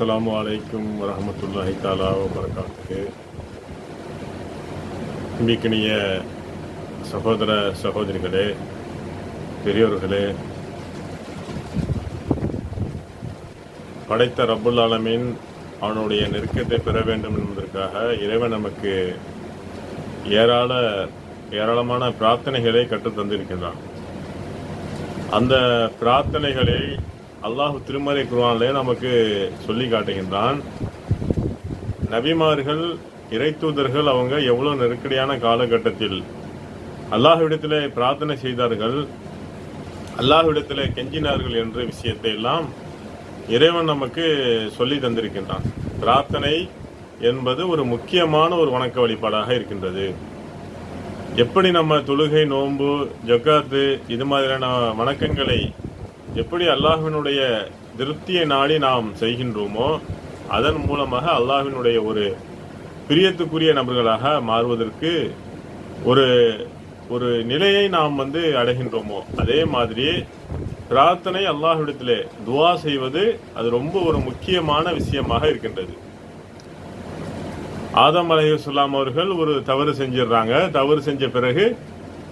அஸ்லாம் வலைக்கும் வரமத்துல்லாஹி தாலா வரகாத்துக்கு இன்றைக்கினிய சகோதர சகோதரிகளே பெரியோர்களே படைத்த ரப்புல் ஆலமின் அவனுடைய நெருக்கத்தை பெற வேண்டும் என்பதற்காக இறைவன் நமக்கு ஏராள ஏராளமான பிரார்த்தனைகளை கற்றுத் தந்திருக்கின்றான் அந்த பிரார்த்தனைகளை அல்லாஹ் திருமறை குருவானிலே நமக்கு சொல்லி காட்டுகின்றான். நபிமார்கள் இறைத்தூதர்கள் அவங்க எவ்வளோ நெருக்கடியான காலகட்டத்தில் அல்லாஹ்விடத்திலே பிரார்த்தனை செய்தார்கள் அல்லாஹ்விடத்திலே கெஞ்சினார்கள் என்ற விஷயத்தை எல்லாம் இறைவன் நமக்கு சொல்லி தந்திருக்கின்றான். பிரார்த்தனை என்பது ஒரு முக்கியமான ஒரு வணக்க வழிபாடாக இருக்கின்றது. எப்படி நம்ம தொழுகை நோன்பு ஜக்காத்து இது மாதிரியான வணக்கங்களை எப்படி அல்லாஹினுடைய திருப்தியை நாடி நாம் செய்கின்றோமோ அதன் மூலமாக அல்லாஹினுடைய ஒரு பிரியத்துக்குரிய நபர்களாக மாறுவதற்கு ஒரு ஒரு நிலையை நாம் வந்து அடைகின்றோமோ அதே மாதிரி பிரார்த்தனை அல்லாஹ்விடத்திலே துவா செய்வது அது ரொம்ப ஒரு முக்கியமான விஷயமாக இருக்கின்றது. ஆதம் அலையுஸ்லாம் அவர்கள் ஒரு தவறு செஞ்சிடுறாங்க தவறு செஞ்ச பிறகு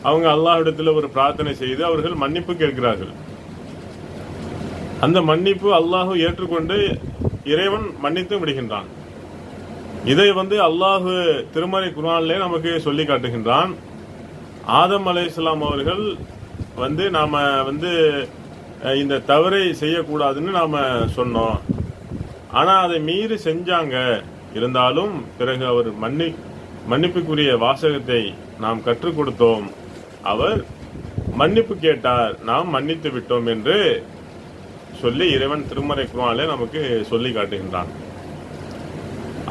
அவங்க அல்லாஹ்விடத்தில் ஒரு பிரார்த்தனை செய்து அவர்கள் மன்னிப்பு கேட்கிறார்கள். அந்த மன்னிப்பு அல்லாஹு ஏற்றுக்கொண்டு இறைவன் மன்னித்து விடுகின்றான். இதை வந்து அல்லாஹு திருமறை குர்ஆனிலே நமக்கு சொல்லி காட்டுகின்றான். ஆதம் இஸ்லாம் அவர்கள் வந்து நாம் வந்து இந்த தவறை செய்யக்கூடாதுன்னு நாம் சொன்னோம். ஆனால் அதை மீறி செஞ்சாங்க. இருந்தாலும் பிறகு அவர் மன்னி மன்னிப்புக்குரிய வாசகத்தை நாம் கற்றுக் கொடுத்தோம். அவர் மன்னிப்பு கேட்டார். நாம் மன்னித்து விட்டோம் என்று சொல்லி இறைவன் திருமறை குரானிலே நமக்கு சொல்லி காட்டுகின்றான்.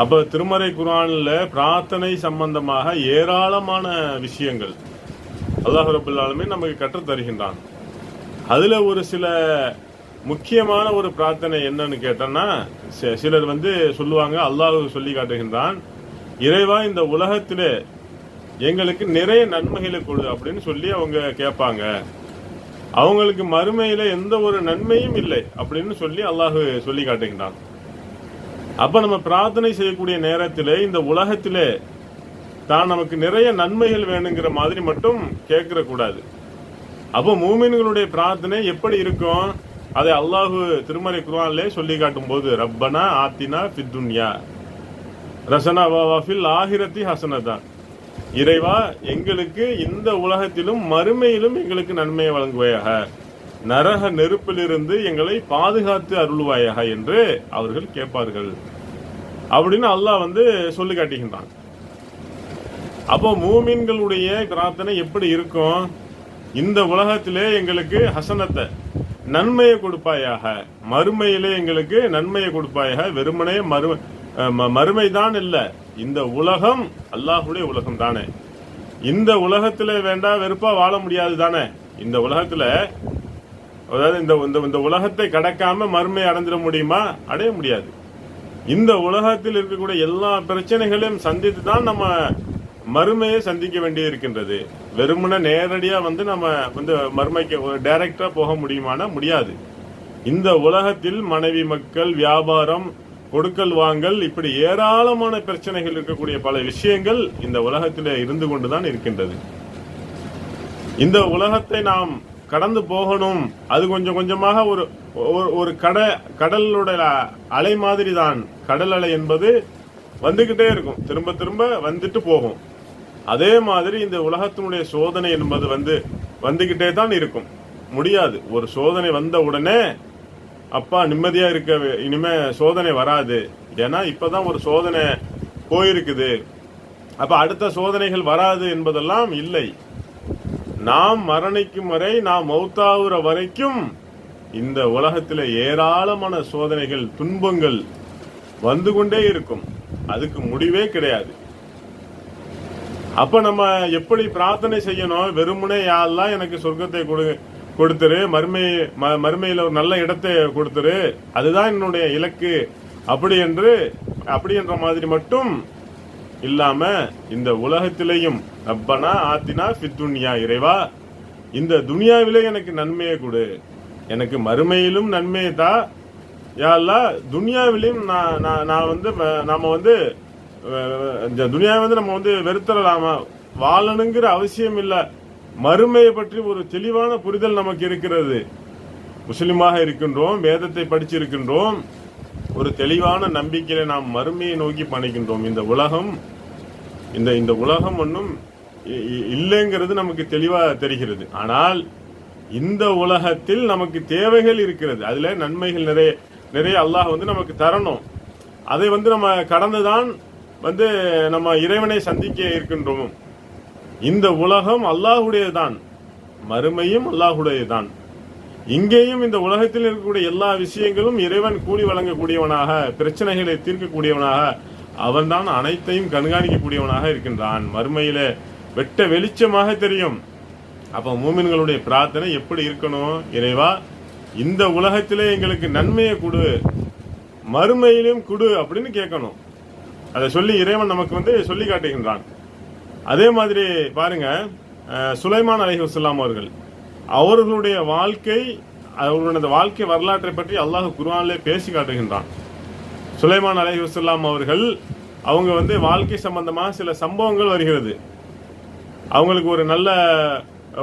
அப்போ திருமறை குரானில் பிரார்த்தனை சம்பந்தமாக ஏராளமான விஷயங்கள் அல்லாஹ் ரபுல்லாலுமே நமக்கு கற்றுத் தருகின்றான். அதில் ஒரு சில முக்கியமான ஒரு பிரார்த்தனை என்னன்னு கேட்டோம்னா சிலர் வந்து சொல்லுவாங்க அல்லாஹ் சொல்லி காட்டுகின்றான் இறைவா இந்த உலகத்திலே எங்களுக்கு நிறைய நன்மைகளை கொடு அப்படின்னு சொல்லி அவங்க கேட்பாங்க. அவங்களுக்கு மறுமையில எந்த ஒரு நன்மையும் இல்லை அப்படின்னு சொல்லி அல்லாஹு சொல்லி காட்டுகின்றான். அப்ப நம்ம பிரார்த்தனை செய்யக்கூடிய நேரத்தில் இந்த உலகத்திலே தான் நமக்கு நிறைய நன்மைகள் வேணுங்கிற மாதிரி மட்டும் கேட்கிற கூடாது. அப்போ மூமின்களுடைய பிரார்த்தனை எப்படி இருக்கும்? அதை அல்லாஹு திருமறை குர்ஆனிலே சொல்லி காட்டும் போது ரப்பனா ஆத்தினா பித்துன்யா ரசனா வாஃபில் ஆகிரத்தி ஹசனதா இறைவா எங்களுக்கு இந்த உலகத்திலும் மறுமையிலும் எங்களுக்கு நன்மையை வழங்குவாயாக. நரக நெருப்பிலிருந்து எங்களை பாதுகாத்து அருள்வாயாக என்று அவர்கள் கேட்பார்கள். அப்படின்னு அல்லாஹ் வந்து சொல்லி காட்டுகின்றான். அப்போ மூமின்களுடைய பிரார்த்தனை எப்படி இருக்கும்? இந்த உலகத்திலே எங்களுக்கு ஹசனத்தை நன்மையை கொடுப்பாயாக. மறுமையிலே எங்களுக்கு நன்மையை கொடுப்பாயாக. வெறுமனே மறு ம- மறுமை தான் இல்லை. இந்த உலகம் அல்லாஹுடைய உலகம் தானே. இந்த உலகத்தில் வேண்டா வெறுப்பா வாழ முடியாது தானே. இந்த உலகத்தில் அதாவது இந்த இந்த இந்த உலகத்தை கடக்காம மறுமை அடைஞ்சிட முடியுமா? அடைய முடியாது. இந்த உலகத்தில் இருக்கக்கூடிய எல்லா பிரச்சனைகளையும் சந்தித்து தான் நம்ம மறுமையை சந்திக்க வேண்டியது இருக்கின்றது வெறுமனை நேரடியாக வந்து நம்ம வந்து மறுமைக்கு டைரக்டாக போக முடியுமானா? முடியாது. இந்த உலகத்தில் மனைவி மக்கள் வியாபாரம் கொடுக்கல் வாங்கல் இப்படி ஏராளமான பிரச்சனைகள் இருக்கக்கூடிய பல விஷயங்கள் இந்த உலகத்தில் இருந்து கொண்டுதான் இருக்கின்றது. இந்த உலகத்தை நாம் கடந்து போகணும். அது கொஞ்சம் கொஞ்சமாக ஒரு ஒரு- ஒரு கட கடலுடைய அலை மாதிரி தான் கடல் அலை என்பது வந்துகிட்டே இருக்கும். திரும்ப திரும்ப வந்துட்டு போகும். அதே மாதிரி இந்த உலகத்தினுடைய சோதனை என்பது வந்து வந்துகிட்டே தான் இருக்கும். முடியாது. ஒரு சோதனை வந்த உடனே அப்பா நிம்மதியாக இருக்க இனிமேல் சோதனை வராது. ஏன்னா இப்பதான் ஒரு சோதனை போயிருக்குது. அப்போ அடுத்த சோதனைகள் வராது என்பதெல்லாம் இல்லை. நாம் மரணிக்கும் வரை நாம் மௌத்தாகுற வரைக்கும் இந்த உலகத்தில் ஏராளமான சோதனைகள் துன்பங்கள் வந்து கொண்டே இருக்கும். அதுக்கு முடிவே கிடையாது. அப்ப நம்ம எப்படி பிரார்த்தனை செய்யணும்? வெறுமனே யாரெல்லாம் எனக்கு சொர்க்கத்தை கொடு கொடுத்துரு மறுமை ம- மறுமையில ஒரு நல்ல இடத்தை கொடுத்துரு. அதுதான் என்னுடைய இலக்கு. அப்படி என்று அப்படி என்ற மாதிரி மட்டும் இல்லாம இந்த உலகத்திலேயும் ரப்பனா ஆத்தினா சித்துன்யா இறைவா இந்த துனியாவிலே எனக்கு நன்மையை கொடு. எனக்கு மறுமையிலும் நன்மையை தா. யாரெல்லாம் துனியாவிலையும் நான் நான் நான் வந்து வ- நாம வந்து இந்த துனியாவை வந்து நம்ம வந்து வெறுத்தரலாமா வாழணுங்கிற அவசியம் இல்லை. மறுமையை பற்றி ஒரு தெளிவான புரிதல் நமக்கு இருக்கிறது. முஸ்லிமாக இருக்கின்றோம் வேதத்தை படிச்சிருக்கின்றோம். ஒரு தெளிவான நம்பிக்கையில நாம் மறுமையை நோக்கி பணிக்கின்றோம் இந்த உலகம் இந்த இந்த உலகம் ஒன்றும் இ- இ- இல்லைங்கிறது நமக்கு தெளிவாக தெரிகிறது. ஆனால் இந்த உலகத்தில் நமக்கு தேவைகள் இருக்கிறது. அதுல நன்மைகள் நிறைய நிறைய அல்லாஹ் வந்து நமக்கு தரணும். அதை வந்து நம்ம கடந்துதான் வந்து நம்ம இறைவனை சந்திக்க இருக்கின்றோம். இந்த உலகம் அல்லாஹுடையதான் மறுமையும் அல்லாஹுடையதான் இங்கேயும் இந்த உலகத்தில் இருக்கக்கூடிய எல்லா விஷயங்களும் இறைவன் கூலி வழங்கக்கூடியவனாக பிரச்சனைகளை தீர்க்கக்கூடியவனாக அவன்தான் அனைத்தையும் கண்காணிக்கக்கூடியவனாக இருக்கின்றான். மறுமையில வெட்ட வெளிச்சமாக தெரியும். அப்ப மூமின்களுடைய பிரார்த்தனை எப்படி இருக்கணும்? இறைவா இந்த உலகத்திலே எங்களுக்கு நன்மையை கொடு. மறுமையிலும் கொடு அப்படின்னு கேட்கணும். அதை சொல்லி இறைவன் நமக்கு வந்து சொல்லி காட்டுகின்றான். அதே மாதிரி பாருங்க சுலைமான் அலைஹி வஸல்லம் அவர்கள். அவர்களுடைய வாழ்க்கை அவர்களுடைய அந்த வாழ்க்கை வரலாற்றை பற்றி அல்லாஹ் குர்ஆனிலே பேசி காட்டுகின்றான். சுலைமான் அலைஹி வஸல்லம் அவர்கள் அவங்க வந்து வாழ்க்கை சம்பந்தமாக சில சம்பவங்கள் வருகிறது. அவங்களுக்கு ஒரு நல்ல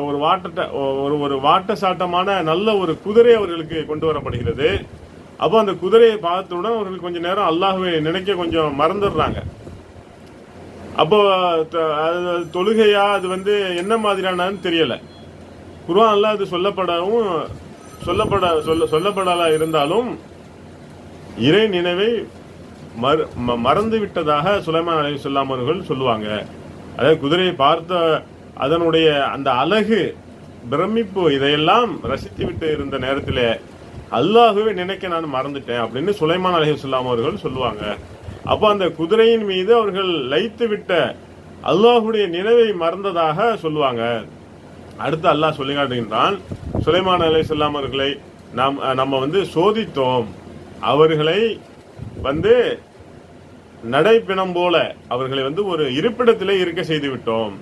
ஒரு வாட்டட்ட ஒரு ஒரு வாட்ட சாட்டமான நல்ல ஒரு குதிரை அவர்களுக்கு கொண்டு வரப்படுகிறது. அப்போ அந்த குதிரையை பார்த்தவுடன் அவர்கள் கொஞ்ச நேரம் அல்லாஹுவை நினைக்க கொஞ்சம் மறந்துடுறாங்க. அப்போ அது தொழுகையா அது வந்து என்ன மாதிரியானன்னு தெரியல. குர்வான்ல அது சொல்லப்படவும் சொல்லப்பட சொல்ல சொல்லப்படலா இருந்தாலும் இறை நினைவை மறு- ம- மறந்து விட்டதாக சுலைமான் அலி சொல்லாம் அவர்கள் சொல்லுவாங்க. அதாவது குதிரையை பார்த்த அதனுடைய அந்த அழகு பிரமிப்பு இதையெல்லாம் ரசித்து விட்டு இருந்த நேரத்தில் அல்லாகவே நினைக்க நான் மறந்துட்டேன் அப்படின்னு சுலைமான் அலி சொல்லாம் அவர்கள் சொல்லுவாங்க. அப்போ அந்த குதிரையின் மீது அவர்கள் லைத்து விட்ட அல்லாஹுடைய நினைவை மறந்ததாக சொல்லுவாங்க. அடுத்து அல்லாஹ் சொல்லி காட்டுகின்றான் சுலைமான் அலை அவர்களை நாம் நம்ம வந்து சோதித்தோம். அவர்களை வந்து நடைப்பிணம் போல அவர்களை வந்து ஒரு இருப்பிடத்திலே இருக்க செய்து விட்டோம்.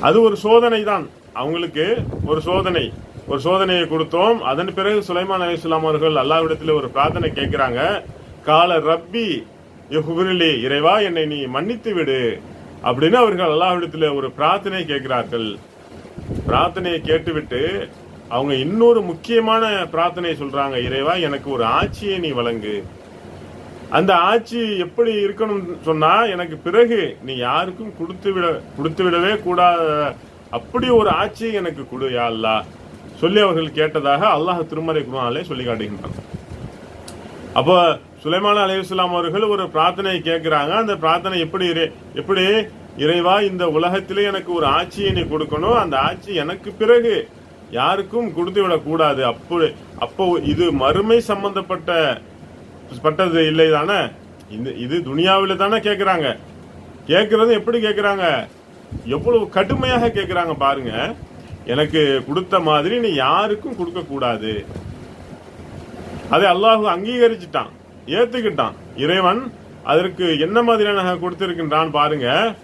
அது ஒரு சோதனை தான். அவங்களுக்கு ஒரு சோதனை. ஒரு சோதனையை கொடுத்தோம். அதன் பிறகு சுலைமான் அலி அவர்கள் அல்லாவிடத்தில் ஒரு பிரார்த்தனை கேட்கிறாங்க. கால ரப்பி யுகுரிலி இறைவா என்னை நீ மன்னித்து விடு அப்படின்னு அவர்கள் அல்லாஹ்விடத்தில் ஒரு பிரார்த்தனை கேட்கிறார்கள். பிரார்த்தனையை கேட்டுவிட்டு அவங்க இன்னொரு முக்கியமான பிரார்த்தனை சொல்றாங்க. இறைவா எனக்கு ஒரு ஆட்சியை நீ வழங்கு. அந்த ஆட்சி எப்படி இருக்கணும் சொன்னா எனக்கு பிறகு நீ யாருக்கும் கொடுத்து விட கொடுத்து விடவே கூடாத. அப்படி ஒரு ஆட்சி எனக்கு கொடு யா அல்லாஹ். சொல்லி அவர்கள் கேட்டதாக அல்லாஹ் திருமறை குரானிலே சொல்லி காட்டுகின்றான். அப்போ சுலைமான் அலையுஸ்லாம் அவர்கள் ஒரு பிரார்த்தனை கேட்கிறாங்க. அந்த பிரார்த்தனை எப்படி இறை- எப்படி? இறைவா இந்த உலகத்திலே எனக்கு ஒரு ஆட்சியை நீ கொடுக்கணும். அந்த ஆட்சி எனக்கு பிறகு யாருக்கும் கொடுத்து விடக்கூடாது அப்போ அப்போ இது மறுமை சம்பந்தப்பட்ட பட்டது இல்லை தானே? இந்த இது துனியாவில் தானே கேட்குறாங்க. கேட்கறது எப்படி கேட்குறாங்க? எவ்வளவு கடுமையாக கேட்குறாங்க பாருங்க. எனக்கு கொடுத்த மாதிரி நீ யாருக்கும் கொடுக்கக்கூடாது அதை அல்லாஹ் அங்கீகரிச்சிட்டான். ஏத்துக்கிட்டான். இறைவன் அதற்கு என்ன மாதிரியான கொடுத்திருக்கின்றான் பாருங்க.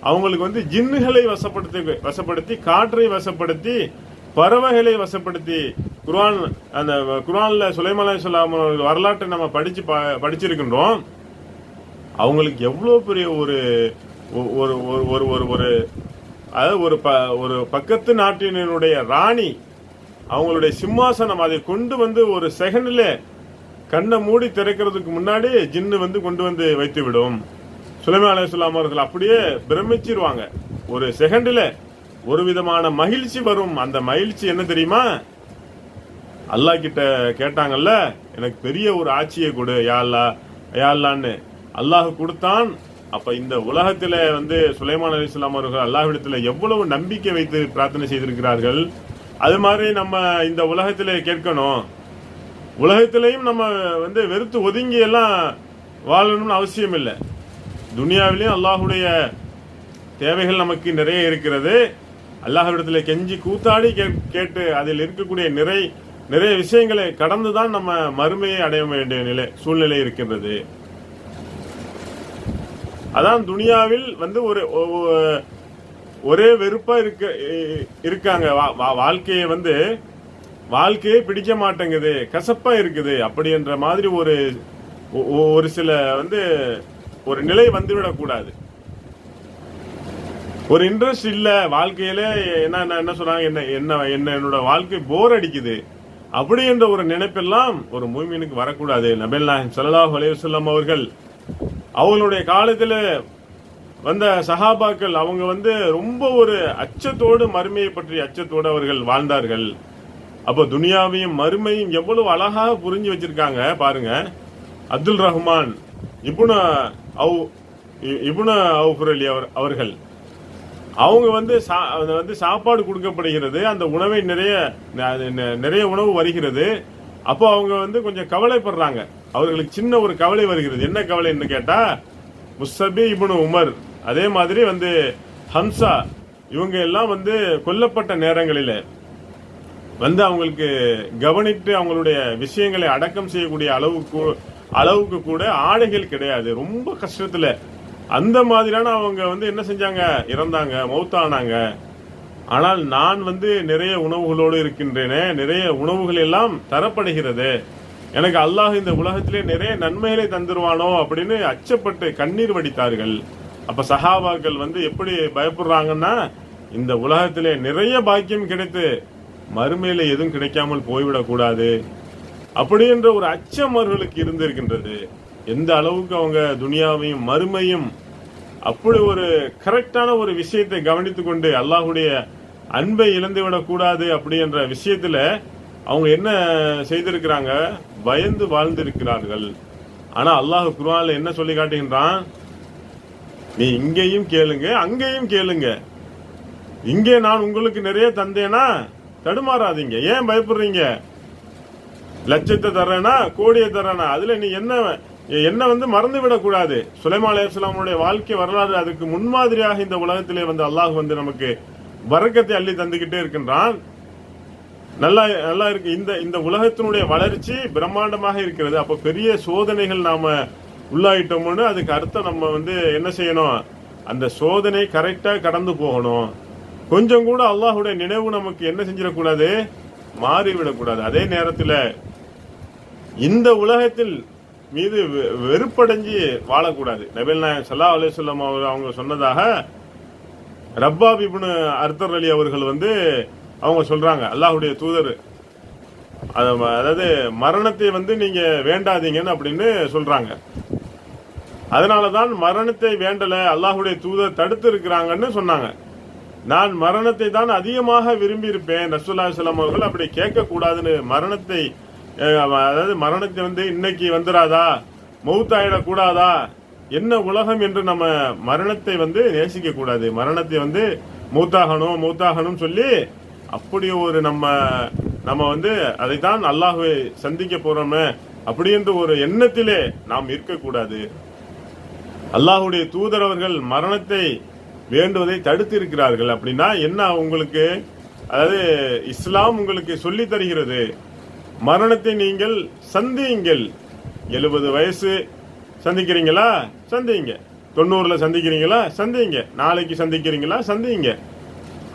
அவங்களுக்கு வந்து ஜின்னுகளை வசப்படுத்தி வசப்படுத்தி காற்றை வசப்படுத்தி பறவைகளை வசப்படுத்தி குர்ஆன் அந்த குர்ஆன்ல சுலைமலை அலைஹிஸ்ஸலாம் வரலாற்றை நம்ம படிச்சு ப- படிச்சிருக்கின்றோம். அவங்களுக்கு எவ்வளோ பெரிய ஒரு ஒ- ஒரு ஒரு ஒரு ஒரு ஒரு அதாவது ஒரு ப ஒரு பக்கத்து நாட்டினுடைய ராணி அவங்களுடைய சிம்மாசனம் அதை கொண்டு வந்து ஒரு செகண்ட்ல கண்ணை மூடி திறக்கிறதுக்கு முன்னாடி ஜின்னு வந்து கொண்டு வந்து வைத்து விடும். சுலைமான் அலைஹிஸ்ஸலாம் அவர்கள் அப்படியே பிரமிச்சிருவாங்க. ஒரு செகண்டில் ஒரு விதமான மகிழ்ச்சி வரும். அந்த மகிழ்ச்சி என்ன தெரியுமா? அல்லாஹ் கிட்ட கேட்டாங்கல்ல எனக்கு பெரிய ஒரு ஆட்சியை கொடு யா யாழ்லான்னு அல்லாஹ் கொடுத்தான். அப்ப இந்த உலகத்துல வந்து சுலைமான் அலிஸ்லாம் அவர்கள் அல்லாஹ்விடத்துல எவ்வளவு நம்பிக்கை வைத்து பிரார்த்தனை செய்திருக்கிறார்கள்? அது மாதிரி நம்ம இந்த உலகத்திலே கேட்கணும். உலகத்திலையும் நம்ம வந்து வெறுத்து ஒதுங்கி எல்லாம் வாழணும்னு அவசியம் இல்லை துனியாவிலையும் அல்லாஹுடைய தேவைகள் நமக்கு நிறைய இருக்கிறது. அல்லாஹ்விடத்தில் கெஞ்சி கூத்தாடி கே- கேட்டு அதில் இருக்கக்கூடிய நிறை நிறைய விஷயங்களை கடந்து தான் நம்ம மறுமையை அடைய வேண்டிய நிலை சூழ்நிலை இருக்கின்றது. அதான் துனியாவில் வந்து ஒரு ஒரே வெறுப்பாக இருக்க இருக்காங்க. வா- வா- வாழ்க்கையை வந்து வாழ்க்கையே பிடிக்க மாட்டேங்குது கசப்பா இருக்குது அப்படின்ற மாதிரி ஒரு ஒரு சில வந்து ஒரு நிலை வந்துவிடக்கூடாது ஒரு இன்ட்ரெஸ்ட் இல்லை வாழ்க்கையில என்ன என்ன- என்ன என்ன என்ன என்ன என்னோட வாழ்க்கை போர் அடிக்குது அப்படின்ற ஒரு நினைப்பெல்லாம் ஒரு மூமினுக்கு வரக்கூடாது. நபெல் நாயகம் சல்லாஹ் அலையுசல்லாம் அவர்கள் அவங்களுடைய காலத்தில் வந்த சஹாபாக்கள் அவங்க வந்து ரொம்ப ஒரு அச்சத்தோடு மறுமையை பற்றி அச்சத்தோடு அவர்கள் வாழ்ந்தார்கள். அப்போ துனியாவையும் மறுமையும் எவ்வளவு அழகாக புரிஞ்சு வச்சிருக்காங்க பாருங்க. அப்துல் ரஹ்மான் இபுன அவு இபுன அவுஃபர் அவர் அவர்கள். அவங்க வந்து சா- வந்து சாப்பாடு கொடுக்கப்படுகிறது அந்த உணவை நிறைய நெ- நிறைய உணவு வருகிறது. அப்போ அவங்க வந்து கொஞ்சம் கவலைப்படுறாங்க. அவர்களுக்கு சின்ன ஒரு கவலை வருகிறது. என்ன கவலைன்னு கேட்டா முஸ்தபி இபுனு உமர் அதே மாதிரி வந்து ஹம்சா இவங்க எல்லாம் வந்து கொல்லப்பட்ட நேரங்களில் வந்து அவங்களுக்கு கவனித்து அவங்களுடைய விஷயங்களை அடக்கம் செய்யக்கூடிய அளவுக்கு அளவுக்கு கூட ஆடைகள் கிடையாது. ரொம்ப கஷ்டத்தில். அந்த மாதிரியான அவங்க வந்து என்ன செஞ்சாங்க? இறந்தாங்க மௌத்தானாங்க. ஆனால் நான் வந்து நிறைய உணவுகளோடு இருக்கின்றேனே நிறைய உணவுகள் எல்லாம் தரப்படுகிறது. எனக்கு அல்லாஹ் இந்த உலகத்திலே நிறைய நன்மைகளை தந்துருவானோ அப்படின்னு அச்சப்பட்டு கண்ணீர் வடித்தார்கள். அப்ப சஹாபாக்கள் வந்து எப்படி பயப்படுறாங்கன்னா இந்த உலகத்திலே நிறைய பாக்கியம் கிடைத்து மறுமையில் எதுவும் கிடைக்காமல் போய்விடக்கூடாது அப்படின்ற ஒரு அச்சம் அவர்களுக்கு இருந்திருக்கின்றது. எந்த அளவுக்கு அவங்க துனியாவையும் மறுமையும் அப்படி ஒரு கரெக்டான ஒரு விஷயத்தை கவனித்து கொண்டு அல்லாஹுடைய அன்பை இழந்து விடக்கூடாது அப்படின்ற விஷயத்துல அவங்க என்ன செய்திருக்கிறாங்க? பயந்து வாழ்ந்திருக்கிறார்கள். ஆனா அல்லாஹ் குர்ஆன்ல என்ன சொல்லி காட்டுகின்றான்? நீ இங்கேயும் கேளுங்க அங்கேயும் கேளுங்க. இங்கே நான் உங்களுக்கு நிறைய தந்தேனா? தடுமாறாதீங்க. ஏன் பயப்படுறீங்க? லட்சத்தை தர்றேனா கோடியை தர்றேனா? அதுல நீ என்ன என்ன வந்து மறந்து விடக்கூடாது சுலைமா அலையாமுடைய வாழ்க்கை வரலாறு அதுக்கு முன்மாதிரியாக இந்த உலகத்திலே வந்து அல்லாஹ் வந்து நமக்கு வரக்கத்தை அள்ளி தந்துகிட்டே இருக்கின்றான். நல்லா நல்லா இருக்கு. இந்த இந்த உலகத்தினுடைய வளர்ச்சி பிரம்மாண்டமாக இருக்கிறது. அப்ப பெரிய சோதனைகள் நாம உள்ளாயிட்டோம்னு அதுக்கு அர்த்தம் நம்ம வந்து என்ன செய்யணும்? அந்த சோதனை கரெக்டா கடந்து போகணும். கொஞ்சம் கூட அல்லாஹுடைய நினைவு நமக்கு என்ன செஞ்சிடக்கூடாது? மாறிவிடக்கூடாது. அதே நேரத்தில் இந்த உலகத்தில் மீது வெ- வெறுப்படைஞ்சு வாழக்கூடாது. நபில் நாயகம் சல்லா அலைஹி அவர் அவங்க சொன்னதாக ரப்பா பிபுனு அர்த்தர் அலி அவர்கள் வந்து அவங்க சொல்றாங்க. அல்லாஹுடைய தூதர். அதாவது மரணத்தை வந்து நீங்க வேண்டாதீங்கன்னு அப்படின்னு சொல்றாங்க. அதனாலதான் மரணத்தை வேண்டலை அல்லாஹுடைய தூதர் தடுத்து இருக்கிறாங்கன்னு சொன்னாங்க. நான் மரணத்தை தான் அதிகமாக விரும்பியிருப்பேன். ரசூல்லா சொல்லம் அவர்கள் அப்படி கேட்கக்கூடாதுன்னு மரணத்தை அதாவது மரணத்தை வந்து இன்னைக்கு வந்துடாதா மௌத்தாயிடக்கூடாதா? என்ன உலகம் என்று நம்ம மரணத்தை வந்து நேசிக்க கூடாது மரணத்தை வந்து மூத்தாகணும் மூத்தாகணும் சொல்லி அப்படி ஒரு நம்ம நம்ம வந்து அதைத்தான் அல்லாஹுவை சந்திக்க போறோமே அப்படின்ற ஒரு எண்ணத்திலே நாம் இருக்கக்கூடாது. அல்லாஹுடைய தூதரவர்கள் மரணத்தை வேண்டுவதை தடுத்து இருக்கிறார்கள் அப்படின்னா என்ன உங்களுக்கு? அதாவது இஸ்லாம் உங்களுக்கு சொல்லி தருகிறது. மரணத்தை நீங்கள் சந்தியுங்கள். எழுபது வயசு சந்திக்கிறீங்களா? சந்திங்க தொண்ணூறுல சந்திக்கிறீங்களா? சந்திங்க நாளைக்கு சந்திக்கிறீங்களா? சந்திங்க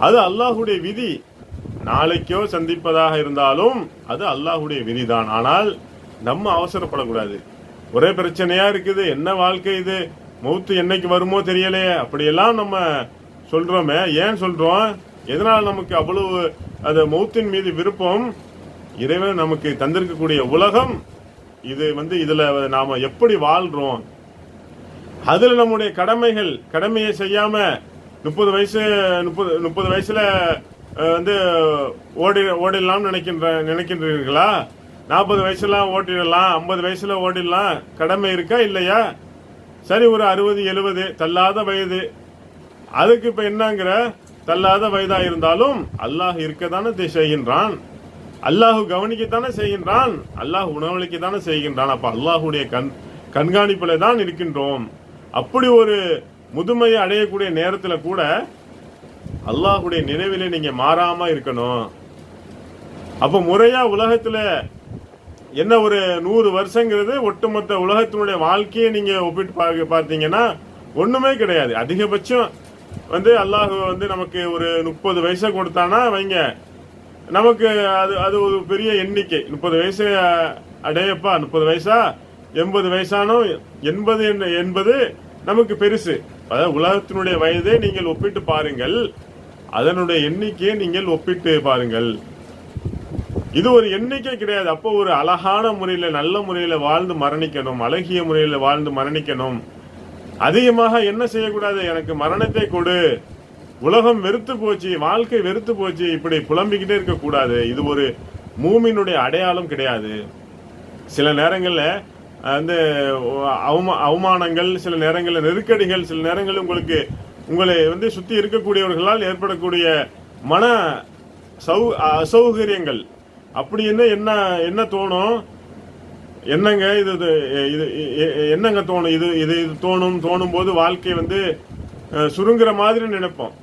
அது அல்லாஹுடைய விதி. நாளைக்கோ சந்திப்பதாக இருந்தாலும் அது அல்லாகுடைய விதி தான் ஆனால் நம்ம அவசரப்படக்கூடாது. ஒரே பிரச்சனையா இருக்குது. என்ன வாழ்க்கை இது? மௌத்து என்னைக்கு வருமோ தெரியலையே. அப்படியெல்லாம் நம்ம சொல்றோமே. ஏன் சொல்றோம்? எதனால் நமக்கு அவ்வளவு அந்த மௌத்தின் மீது விருப்பம்? இறைவன் நமக்கு தந்திருக்கக்கூடிய உலகம் இது வந்து இதுல நாம எப்படி வாழ்றோம்? அதுல நம்முடைய கடமைகள் கடமையை செய்யாம முப்பது வயசு முப்பது முப்பது வயசுல வந்து ஓடி ஓடிடலாம்னு நினைக்கின்ற நினைக்கின்றீர்களா? நாற்பது வயசுலாம் ஓட்டிடலாம் ஐம்பது வயசுல ஓடிடலாம். கடமை இருக்கா இல்லையா? சரி ஒரு அறுபது எழுபது தள்ளாத வயது. அதுக்கு இப்ப என்னங்கிற? தள்ளாத வயதா இருந்தாலும் அல்லாஹ் இருக்கத்தானே செய்கின்றான் அல்லாஹு கவனிக்கத்தானே செய்கின்றான். அல்லாஹ் உணவளிக்கத்தானே செய்கின்றான். அப்ப அல்லாஹுடைய கண் கண்காணிப்புல தான் இருக்கின்றோம். அப்படி ஒரு முதுமையை அடையக்கூடிய நேரத்துல கூட அல்லாஹுடைய நினைவிலே நீங்க மாறாம இருக்கணும். அப்ப முறையா உலகத்துல என்ன ஒரு நூறு வருஷங்கிறது ஒட்டுமொத்த உலகத்தினுடைய வாழ்க்கையை நீங்க ஒப்பிட்டு பார்க்க பார்த்தீங்கன்னா ஒண்ணுமே கிடையாது. அதிகபட்சம் வந்து அல்லாஹ் வந்து நமக்கு ஒரு முப்பது வயசை கொடுத்தானா வைங்க. நமக்கு அது அது ஒரு பெரிய எண்ணிக்கை. முப்பது வயசு அடையப்பா முப்பது வயசா? எண்பது வயசானோ எண்பது என்பது நமக்கு பெருசு. அதாவது உலகத்தினுடைய வயதை நீங்கள் ஒப்பிட்டு பாருங்கள். அதனுடைய எண்ணிக்கையை நீங்கள் ஒப்பிட்டு பாருங்கள். இது ஒரு எண்ணிக்கை கிடையாது. அப்போ ஒரு அழகான முறையில் நல்ல முறையில் வாழ்ந்து மரணிக்கணும் அழகிய முறையில் வாழ்ந்து மரணிக்கணும். அதிகமாக என்ன செய்யக்கூடாது? எனக்கு மரணத்தை கொடு. உலகம் வெறுத்து போச்சு வாழ்க்கை வெறுத்து போச்சு இப்படி புலம்பிக்கிட்டே இருக்கக்கூடாது. இது ஒரு மூமினுடைய அடையாளம் கிடையாது. சில நேரங்களில் வந்து அவமா அவமானங்கள் சில நேரங்களில் நெருக்கடிகள் சில நேரங்களில் உங்களுக்கு உங்களை வந்து சுற்றி இருக்கக்கூடியவர்களால் ஏற்படக்கூடிய மன சௌ அசௌகரியங்கள் அப்படி என்ன என்ன என்ன தோணும்? என்னங்க இது இது இது என்னங்க தோணும்? இது இது இது தோணும் தோணும் போது வாழ்க்கை வந்து சுருங்குற மாதிரி நினைப்போம்.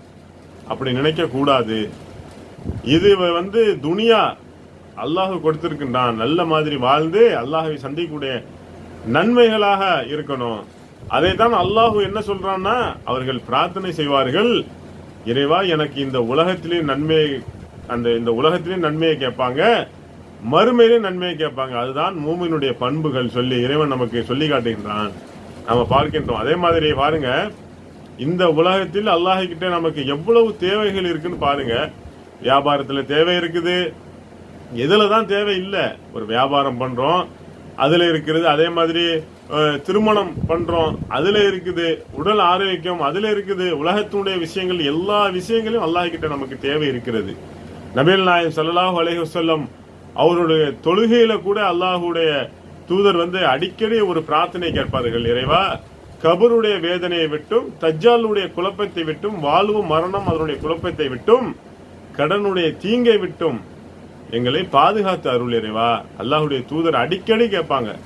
அப்படி நினைக்க கூடாது. இது வந்து துனியா. அல்லாஹு கொடுத்திருக்கின்றான். நல்ல மாதிரி வாழ்ந்து அல்லாஹை சந்திக்கக்கூடிய நன்மைகளாக இருக்கணும். அதை தான் அல்லாஹு என்ன சொல்றான்னா அவர்கள் பிரார்த்தனை செய்வார்கள். இறைவா எனக்கு இந்த உலகத்திலே நன்மை அந்த இந்த உலகத்திலேயும் நன்மையை கேட்பாங்க மறுமையிலே நன்மையை கேட்பாங்க. அதுதான் மூமினுடைய பண்புகள் சொல்லி இறைவன் நமக்கு சொல்லி காட்டுகின்றான். நம்ம பார்க்கின்றோம். அதே மாதிரி பாருங்க இந்த உலகத்தில் அல்லாஹிக்கிட்ட நமக்கு எவ்வளவு தேவைகள் இருக்குன்னு பாருங்க. வியாபாரத்தில் தேவை இருக்குது. எதில் தான் தேவை இல்லை. ஒரு வியாபாரம் பண்ணுறோம் அதில் இருக்கிறது அதே மாதிரி திருமணம் பண்ணுறோம் அதில் இருக்குது. உடல் ஆரோக்கியம் அதில் இருக்குது. உலகத்தினுடைய விஷயங்கள் எல்லா விஷயங்களையும் அல்லாஹிக்கிட்ட நமக்கு தேவை இருக்கிறது. நபீல் நாயம் ஸல்லல்லாஹு அலைஹி அவருடைய தொழுகையில கூட அல்லாஹுடைய தூதர் வந்து அடிக்கடி ஒரு பிரார்த்தனை கேட்பார்கள். இறைவா கபருடைய வேதனையை விட்டும் தஜ்ஜாலுடைய குழப்பத்தை விட்டும் வாழ்வு மரணம் அதனுடைய குழப்பத்தை விட்டும் கடனுடைய தீங்கை விட்டும் எங்களை பாதுகாத்து அருள் இறைவா. அல்லாஹுடைய தூதர் அடிக்கடி கேட்பாங்க.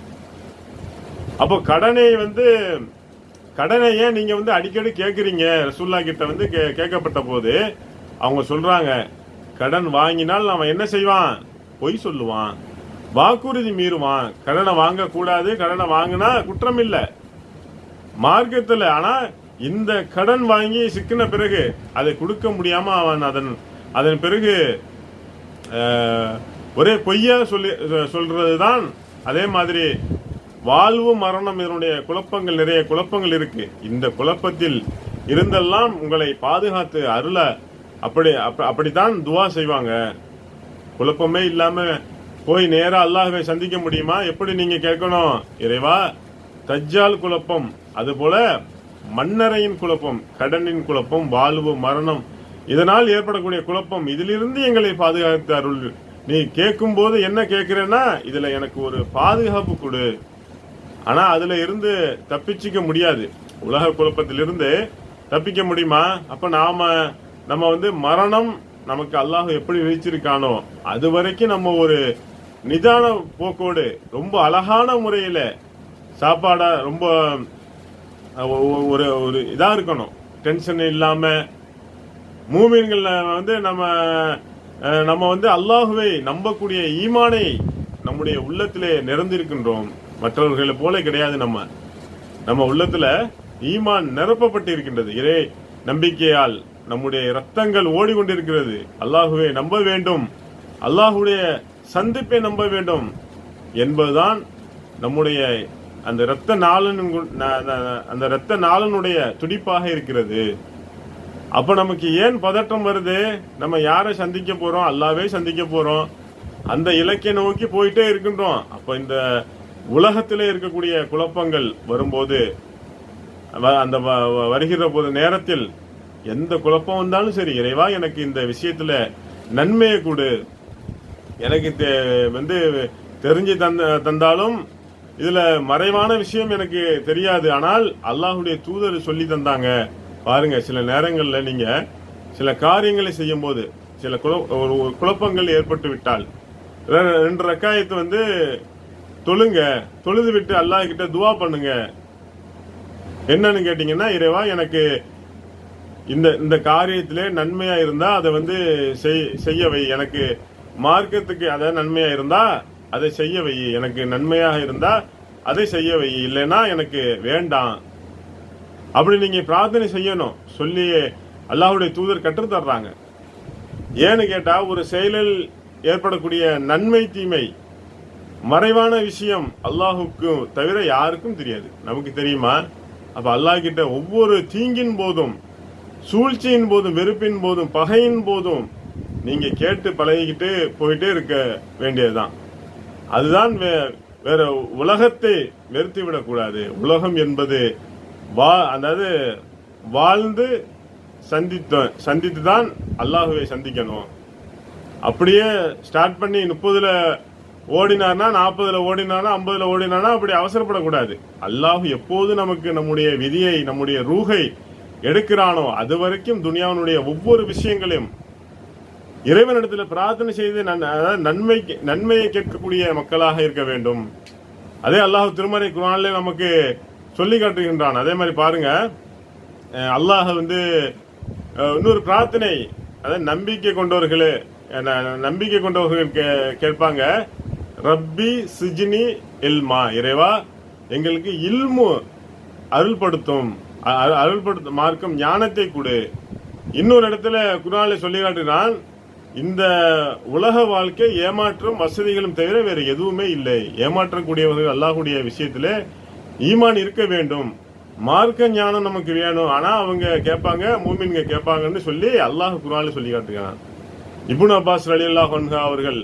அப்போ கடனை வந்து கடனை ஏன் நீங்க வந்து அடிக்கடி கேட்குறீங்க? ரசூல்லா கிட்ட வந்து கே- கேட்கப்பட்ட போது அவங்க சொல்றாங்க கடன் வாங்கினால் அவன் என்ன செய்வான்? பொய் சொல்லுவான். வாக்குறுதி மீறுவான். கடனை வாங்கக்கூடாது கடனை வாங்கினா குற்றம் இல்லை மார்க்கத்தில் ஆனால் இந்த கடன் வாங்கி சிக்கின பிறகு அதை கொடுக்க முடியாம அவன் அதன் அதன் பிறகு ஒரே பொய்யா சொல்லி சொல்றதுதான் அதே மாதிரி வாழ்வு மரணம் இதனுடைய குழப்பங்கள் நிறைய குழப்பங்கள் இருக்கு. இந்த குழப்பத்தில் இருந்தெல்லாம் உங்களை பாதுகாத்து அருள அப்படி அப்படித்தான் துவா செய்வாங்க. குழப்பமே இல்லாம போய் நேரா அல்லாஹுவை சந்திக்க முடியுமா? எப்படி நீங்க கேட்கணும்? இறைவா தஜ்ஜால் குழப்பம் அதுபோல மன்னரையின் குழப்பம் கடனின் குழப்பம் வாழ்வு மரணம் இதனால் ஏற்படக்கூடிய குழப்பம் இதிலிருந்து எங்களை பாதுகாத்து அருள் நீ கேட்கும் போது என்ன கேட்கிறேன்னா இதுல எனக்கு ஒரு பாதுகாப்பு கொடு. ஆனா அதுல இருந்து தப்பிச்சுக்க முடியாது. உலக குழப்பத்திலிருந்து தப்பிக்க முடியுமா? அப்ப நாம நம்ம வந்து மரணம் நமக்கு அல்லாஹ் எப்படி விதிச்சிருக்கானோ அது வரைக்கும் நம்ம ஒரு நிதான போக்கோடு ரொம்ப அழகான முறையில சாப்பாடா ரொம்ப ஒரு ஒரு இதா இருக்கணும். டென்ஷன் இல்லாம மூமின்கள் வந்து நம்ம நம்ம வந்து அல்லாஹுவை நம்பக்கூடிய ஈமானை நம்முடைய உள்ளத்திலே நிறந்திருக்கின்றோம் மற்றவர்களை போல கிடையாது நம்ம. நம்ம உள்ளத்துல ஈமான் நிரப்பப்பட்டு இருக்கின்றது இறை நம்பிக்கையால் நம்முடைய ரத்தங்கள் ஓடிக்கொண்டிருக்கிறது. அல்லாஹுவை நம்ப வேண்டும். அல்லாஹுடைய சந்திப்பை நம்ப வேண்டும். என்பதுதான் நம்முடைய அந்த இரத்த நாளன் அந்த இரத்த நாளனுடைய துடிப்பாக இருக்கிறது. அப்ப நமக்கு ஏன் பதட்டம் வருது? நம்ம யாரை சந்திக்க போறோம்? அல்லாவே சந்திக்க போறோம். அந்த இலக்கை நோக்கி போயிட்டே இருக்கின்றோம். அப்ப இந்த உலகத்திலே இருக்கக்கூடிய குழப்பங்கள் வரும்போது வ- அந்த வ- வ- வருகிற போது நேரத்தில் எந்த குழப்பம் வந்தாலும் சரி இறைவா எனக்கு இந்த விஷயத்துல நன்மையை கொடு. எனக்கு தெ- வந்து தெரிஞ்சு தந்த தந்தாலும் இதுல மறைவான விஷயம் எனக்கு தெரியாது. ஆனால் அல்லாஹுடைய தூதர் சொல்லி தந்தாங்க. பாருங்க சில நேரங்கள்ல நீங்க சில காரியங்களை செய்யும் போது சில குழ- குழப்பங்கள் ஏற்பட்டு விட்டால் ரெ- ரெண்டு ரக்காயத்தை வந்து தொழுங்க தொழுது விட்டு அல்லாஹ் கிட்ட துவா பண்ணுங்க. என்னன்னு கேட்டீங்கன்னா இறைவா எனக்கு இந்த இந்த காரியத்திலே நன்மையா இருந்தா அதை வந்து செய்- செய்ய வை. எனக்கு மார்க்கத்துக்கு அதாவது நன்மையா இருந்தா அதை செய்ய வை. எனக்கு நன்மையாக இருந்தா அதை செய்ய வை. இல்லைன்னா எனக்கு வேண்டாம். அப்படி நீங்க பிரார்த்தனை செய்யணும். சொல்லி அல்லாஹுடைய தூதர் கற்றுத்தர்றாங்க ஏன்னு கேட்டா ஒரு செயலில் ஏற்படக்கூடிய நன்மை தீமை மறைவான விஷயம் அல்லாஹுக்கும் தவிர யாருக்கும் தெரியாது. நமக்கு தெரியுமா? அப்ப அல்லாஹ் கிட்ட ஒவ்வொரு தீங்கின் போதும் சூழ்ச்சியின் போதும் வெறுப்பின் போதும் பகையின் போதும் நீங்க கேட்டு பழகிக்கிட்டு போயிட்டே இருக்க வேண்டியதுதான். அதுதான் வே- வேற உலகத்தை வெறுத்து விடக்கூடாது உலகம் என்பது வா அதாவது வாழ்ந்து சந்தித்த சந்தித்து தான் அல்லாஹுவை சந்திக்கணும். அப்படியே ஸ்டார்ட் பண்ணி முப்பதுல ஓடினார்னா நாற்பதுல ஓடினார்னா ஐம்பதுல ஓடினார்னா அப்படி அவசரப்படக்கூடாது அல்லாஹ் எப்போது நமக்கு நம்முடைய விதியை நம்முடைய ரூகை எடுக்கிறானோ அது வரைக்கும் துனியாவினுடைய ஒவ்வொரு விஷயங்களையும் இறைவனிடத்தில் பிரார்த்தனை செய்து நன்- அதாவது நன்மை நன்மையை கேட்கக்கூடிய மக்களாக இருக்க வேண்டும். அதே அல்லாஹ் திருமறை குரானிலே நமக்கு சொல்லி காட்டுகின்றான். அதே மாதிரி பாருங்க அல்லாஹ் வந்து இன்னொரு பிரார்த்தனை அதாவது நம்பிக்கை கொண்டவர்களே ந- நம்பிக்கை கொண்டவர்கள் கே- கேட்பாங்க ரப்பி சிஜினி இல்மா. இறைவா எங்களுக்கு இல்மு அருள்படுத்தும். அருள்படுத்த மார்க்கம் ஞானத்தை கொடு. இன்னொரு இடத்துல குரானில் சொல்லி காட்டுகிறான் இந்த உலக வாழ்க்கை ஏமாற்றம் வசதிகளும் தவிர வேறு எதுவுமே இல்லை. ஏமாற்றக்கூடியவர்கள் அல்லாஹுடைய விஷயத்தில் ஈமான் இருக்க வேண்டும். மார்க்க ஞானம் நமக்கு வேணும். ஆனால் அவங்க கேட்பாங்க மூமின்க கேட்பாங்கன்னு சொல்லி அல்லாஹ் குரான்ல சொல்லி காட்டுகிறான். இபுன் அப்பாஸ் அலி அல்லாஹ் அவர்கள்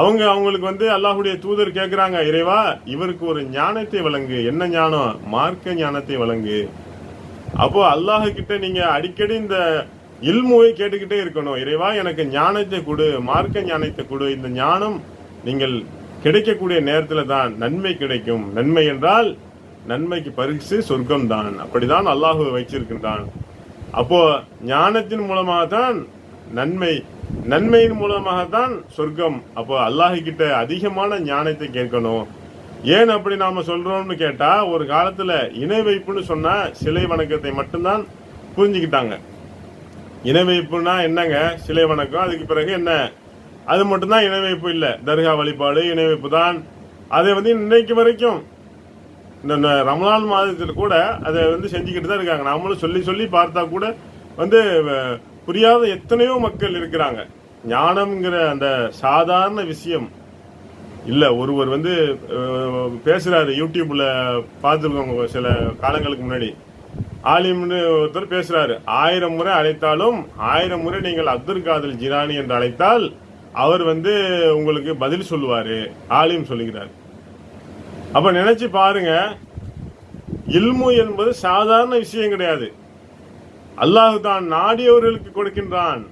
அவங்க அவங்களுக்கு வந்து அல்லாஹுடைய தூதர் கேட்குறாங்க இறைவா இவருக்கு ஒரு ஞானத்தை வழங்கு. என்ன ஞானம்? மார்க்க ஞானத்தை வழங்கு. அப்போ அல்லாஹ் கிட்ட நீங்க அடிக்கடி இந்த இல்முவை கேட்டுக்கிட்டே இருக்கணும். இறைவா எனக்கு ஞானத்தை கொடு மார்க்க ஞானத்தை கொடு. இந்த ஞானம் நீங்கள் கிடைக்கக்கூடிய நேரத்துல தான் நன்மை கிடைக்கும். நன்மை என்றால் நன்மைக்கு பரிசு சொர்க்கம் தான் அப்படிதான் அல்லாஹு வச்சிருக்கின்றான் அப்போ ஞானத்தின் மூலமாக தான் நன்மை நன்மையின் மூலமாக தான் சொர்க்கம். அப்போ அல்லாஹு கிட்ட அதிகமான ஞானத்தை கேட்கணும். ஏன் அப்படி நாம சொல்றோம்னு கேட்டா ஒரு காலத்துல இணை வைப்புன்னு சொன்னா சிலை வணக்கத்தை மட்டும்தான் புரிஞ்சுக்கிட்டாங்க. இணை வைப்புனா என்னங்க? சிலை வணக்கம். அதுக்கு பிறகு என்ன? அது மட்டும்தான் இணை வைப்பு இல்லை. தர்கா வழிபாடு இணை வைப்பு தான். அதை வந்து இன்னைக்கு வரைக்கும் இந்த ரமலான் மாதத்தில் கூட அதை வந்து செஞ்சுக்கிட்டு தான் இருக்காங்க. நாமளும் சொல்லி சொல்லி பார்த்தா கூட வந்து புரியாத எத்தனையோ மக்கள் இருக்கிறாங்க. ஞானம்ங்கிற அந்த சாதாரண விஷயம் இல்லை ஒருவர் வந்து பேசுகிறாரு யூடியூப்பில் பார்த்துருக்கோங்க சில காலங்களுக்கு முன்னாடி. ஆலிம்னு ஒருத்தர் பேசுகிறாரு ஆயிரம் முறை அழைத்தாலும் ஆயிரம் முறை நீங்கள் அப்துல் காதல் ஜிரானி என்று அழைத்தால் அவர் வந்து உங்களுக்கு பதில் சொல்லுவார் ஆலிம் சொல்லுகிறார். அப்போ நினச்சி பாருங்க இல்மு என்பது சாதாரண விஷயம் கிடையாது. அல்லாஹு தான் நாடியவர்களுக்கு கொடுக்கின்றான்.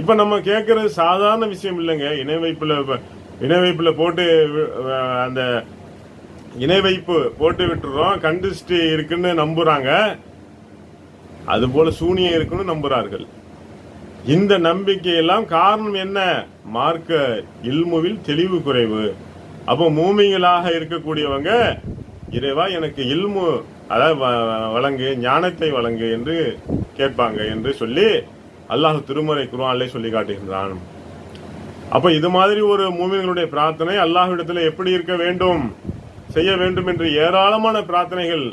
இப்போ நம்ம கேட்கறது சாதாரண விஷயம் இல்லைங்க. இணை வைப்பில் இணைவைப்பில் போட்டு அந்த இணை வைப்பு போட்டு விட்டுறோம். கண்டிஸ்ட் இருக்குன்னு நம்புறாங்க. அது போல சூனியம் இருக்குன்னு நம்புறார்கள். இந்த நம்பிக்கையெல்லாம் காரணம் என்ன? மார்க்க இல்முவில் தெளிவு குறைவு. அப்போ மூமிகளாக இருக்கக்கூடியவங்க இறைவா எனக்கு இல்மு அதாவது வ- வழங்கு ஞானத்தை வழங்கு என்று கேட்பாங்க என்று சொல்லி அல்லாஹ் திருமறை குர்ஆனிலே சொல்லி காட்டுகின்றான் அப்ப இது மாதிரி ஒரு மூமின்களுடைய பிரார்த்தனை அல்லாஹ்விடத்தில் எப்படி இருக்க வேண்டும்? செய்ய வேண்டும் என்று ஏராளமான பிரார்த்தனைகள்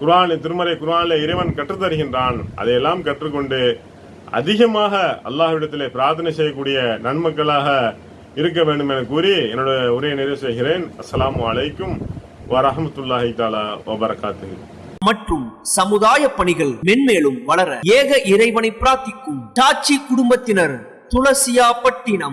குரான் திருமறை குர்ஆனில் இறைவன் கற்றுத் தருகின்றான். அதையெல்லாம் கற்றுக்கொண்டு அதிகமாக அல்லாஹ்விடத்திலே பிரார்த்தனை செய்யக்கூடிய நன்மக்களாக இருக்க வேண்டும் என கூறி என்னோட உரையை நிறைவு செய்கிறேன். அஸ்லாம் வலைக்கும் வரஹமத்துல்லாஹி தாலா வபரகாத்துஹு. மற்றும் சமுதாய பணிகள் மென்மேலும் வளர ஏக இறைவனை பிரார்த்திக்கும் டாச்சி குடும்பத்தினர் துளசியா பட்டினம்